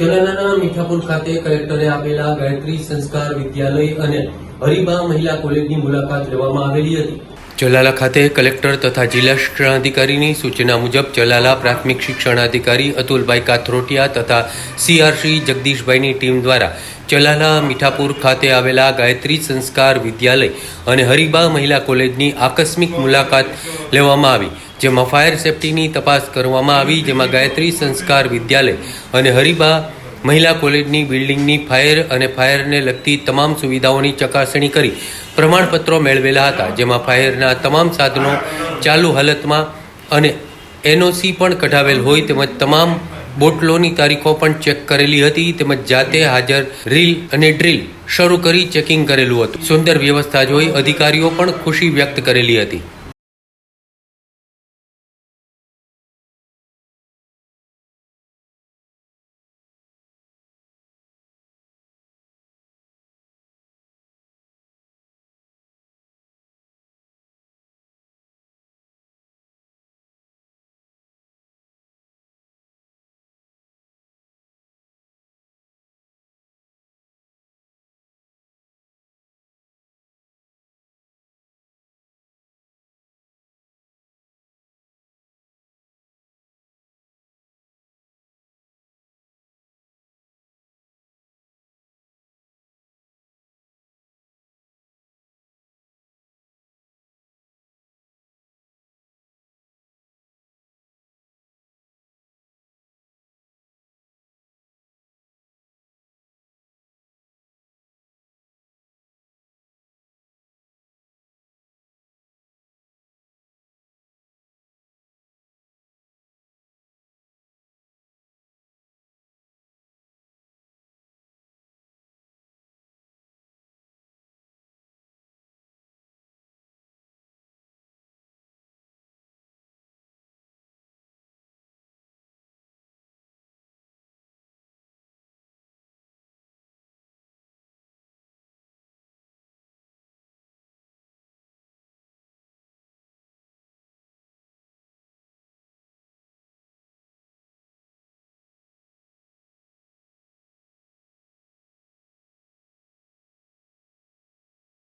ચલાલાના મીઠાપુર ખાતે કલેક્ટરે આપેલા ગાયત્રી સંસ્કાર વિદ્યાલય અને હરિબા મહિલા કોલેજની મુલાકાત લેવામાં આવેલી હતી. ચલાલા ખાતે કલેક્ટર તથા જિલ્લા શિક્ષણાધિકારીની સૂચના મુજબ ચલાલા પ્રાથમિક શિક્ષણાધિકારી અતુલભાઈ કાથરોટિયા તથા સીઆરસી જગદીશભાઈની ટીમ દ્વારા ચલાલા મીઠાપુર ખાતે આવેલા ગાયત્રી સંસ્કાર વિદ્યાલય અને હરિબા મહિલા કોલેજની આકસ્મિક મુલાકાત લેવામાં આવી, જેમાં ફાયર સેફટીની તપાસ કરવામાં આવી, જેમાં ગાયત્રી સંસ્કાર વિદ્યાલય અને હરિબા મહિલા કોલેજની બિલ્ડિંગની ફાયર અને ફાયરને લગતી તમામ સુવિધાઓની ચકાસણી કરી પ્રમાણપત્રો મેળવેલા હતા, જેમાં ફાયરના તમામ સાધનો ચાલુ હાલતમાં અને એનઓસી પણ કઢાવેલ હોય તેમજ તમામ બોટલોની તારીખો પણ ચેક કરેલી હતી તેમજ જાતે હાજર રીલ અને ડ્રીલ શરૂ કરી ચેકિંગ કરેલું હતું. સુંદર વ્યવસ્થા જોઈ અધિકારીઓ પણ ખુશી વ્યક્ત કરેલી હતી.